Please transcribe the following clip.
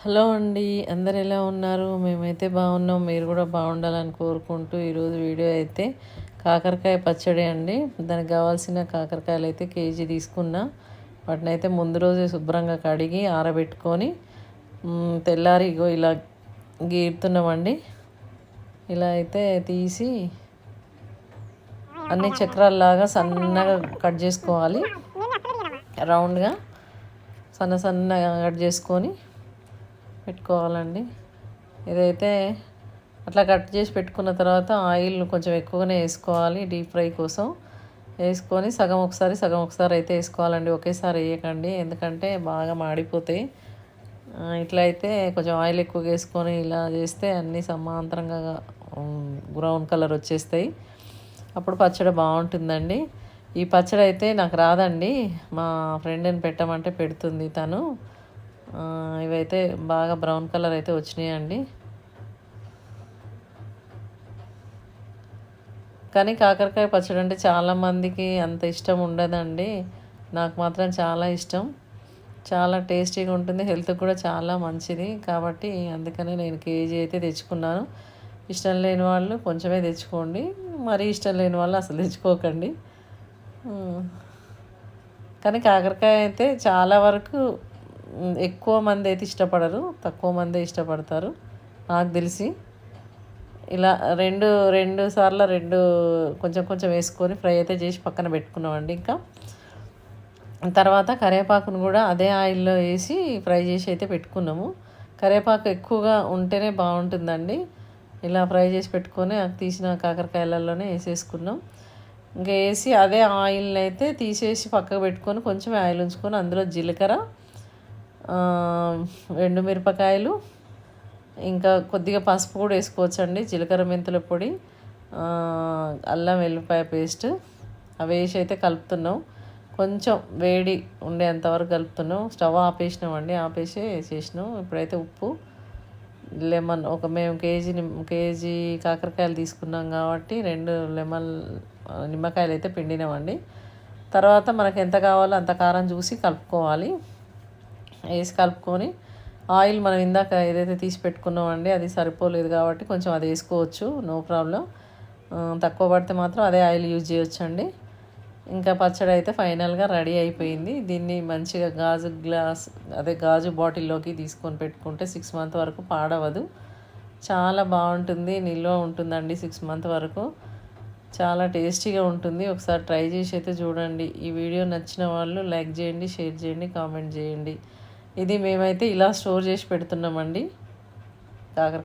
Hello అండి అందరు ఎలా ఉన్నారు? మేమైతే బాగున్నాం మీరు కూడా బాగుండాలని కోరుకుంటూ ఈరోజు వీడియో అయితే కాకరకాయ పచ్చడి అండి. దానికి కావాల్సిన కాకరకాయలు అయితే కేజీ తీసుకున్నా. వాటిని అయితే ముందు రోజే శుభ్రంగా కడిగి ఆరబెట్టుకొని తెల్లారి ఇగో ఇలా గీరుతున్నామండి. ఇలా అయితే తీసి అన్ని చక్రాలలాగా సన్నగా కట్ చేసుకోవాలి. రౌండ్గా సన్న సన్నగా కట్ చేసుకొని పెట్టుకోవాలండి. ఇదైతే అట్లా కట్ చేసి పెట్టుకున్న తర్వాత ఆయిల్ కొంచెం ఎక్కువగానే వేసుకోవాలి డీప్ ఫ్రై కోసం. వేసుకొని సగం ఒకసారి సగం ఒకసారి అయితే వేసుకోవాలండి. ఒకేసారి వేయకండి ఎందుకంటే బాగా మాడిపోతాయి. ఇట్లా అయితే కొంచెం ఆయిల్ ఎక్కువగా వేసుకొని ఇలా చేస్తే అన్నీ సమాంతరంగా బ్రౌన్ కలర్ వచ్చేస్తాయి. అప్పుడు పచ్చడి బాగుంటుందండి. ఈ పచ్చడి అయితే నాకు రాదండి. మా ఫ్రెండ్ని పెట్టమంటే పెడుతుంది తను. ఇవైతే బాగా బ్రౌన్ కలర్ అయితే వచ్చినాయండి. కానీ కాకరకాయ పచ్చడి అంటే చాలామందికి అంత ఇష్టం ఉండదండి. నాకు మాత్రం చాలా ఇష్టం. చాలా టేస్టీగా ఉంటుంది హెల్త్కి కూడా చాలా మంచిది. కాబట్టి అందుకనే నేను కేజీ అయితే తెచ్చుకున్నాను. ఇష్టం లేని వాళ్ళు కొంచెమే తెచ్చుకోండి. మరీ ఇష్టం లేని వాళ్ళు అసలు తెచ్చుకోకండి. కానీ కాకరకాయ అయితే చాలా వరకు ఎక్కువ మంది అయితే ఇష్టపడరు తక్కువ మందే ఇష్టపడతారు. నాకు తెలిసి ఇలా రెండు రెండు సార్లు రెండు కొంచెం కొంచెం వేసుకొని ఫ్రై అయితే చేసి పక్కన పెట్టుకున్నామండి ఇంకా. తర్వాత కరివేపాకును కూడా అదే ఆయిల్లో వేసి ఫ్రై చేసి అయితే పెట్టుకున్నాము. కరివేపాకు ఎక్కువగా ఉంటేనే బాగుంటుందండి. ఇలా ఫ్రై చేసి పెట్టుకొని తీసిన కాకరకాయలలోనే వేసేసుకున్నాం. ఇంకా వేసి అదే ఆయిల్ని అయితే తీసేసి పక్కకు పెట్టుకొని కొంచెం ఆయిల్ ఉంచుకొని అందులో జీలకర్ర ఎండు మిరపకాయలు ఇంకా కొద్దిగా పసుపు కూడా వేసుకోవచ్చు అండి జీలకర్ర మెంతుల పొడి అల్లం వెల్లిపాయ పేస్ట్. అవి వేసి అయితే కలుపుతున్నాం. కొంచెం వేడి ఉండేంతవరకు కలుపుతున్నాం. స్టవ్ ఆపేసినాం అండి ఆపేసి చేసినాం. ఇప్పుడైతే ఉప్పు లెమన్ ఒక మేము కేజీ కేజీ కాకరకాయలు తీసుకున్నాం కాబట్టి రెండు లెమన్ నిమ్మకాయలు అయితే పిండినామండి. తర్వాత మనకు ఎంత కావాలో అంత కారం చూసి కలుపుకోవాలి. వేసి కలుపుకొని ఆయిల్ మనం ఇందాక ఏదైతే తీసి పెట్టుకున్నామండి అది సరిపోలేదు కాబట్టి కొంచెం అది వేసుకోవచ్చు నో ప్రాబ్లం. తక్కువ పడితే మాత్రం అదే ఆయిల్ యూజ్ చేయొచ్చండి. ఇంకా పచ్చడి అయితే ఫైనల్గా రెడీ అయిపోయింది. దీన్ని మంచిగా గాజు గ్లాస్ అదే గాజు బాటిల్లోకి తీసుకొని పెట్టుకుంటే సిక్స్ మంత్ వరకు పాడవదు. చాలా బాగుంటుంది నిల్వ ఉంటుందండి సిక్స్ మంత్ వరకు. చాలా టేస్టీగా ఉంటుంది. ఒకసారి ట్రై చేసి అయితే చూడండి. ఈ వీడియో నచ్చిన వాళ్ళు లైక్ చేయండి షేర్ చేయండి కామెంట్ చేయండి. ఇది మేమైతే ఇలా స్టోర్ చేసి పెడుతున్నామండి. కాకర